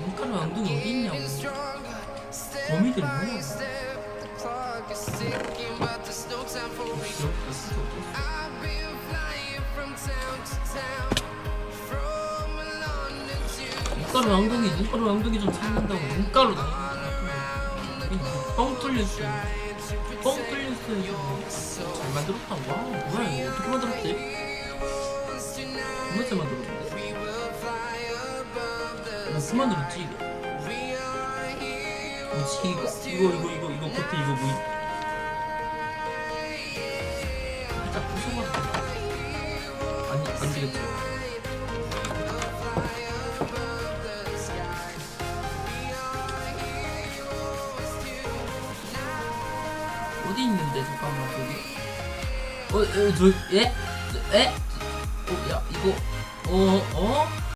눈가루 엉덩이 어디 있냐고. 범이들이 뭐냐고? 눈가루 엉덩이 눈가루 엉덩이 좀 찾는다고 눈가루 뻥 뚫렸어 뻥 뚫렸어 잘 만들었다. 와 뭐야 이거 어떻게 만들었지? 잘 만들었는데? 어떻게 만들었지 이거? 뭐지 이거? 이거 이거 이거 이거 겉에 이거 뭐 살짝 부숴봐도 아니 안 되겠지 어디 있는데 잠깐만 저기 어, 어, 저, 예? 저, 에? 어, 야, 이거, 어, 어?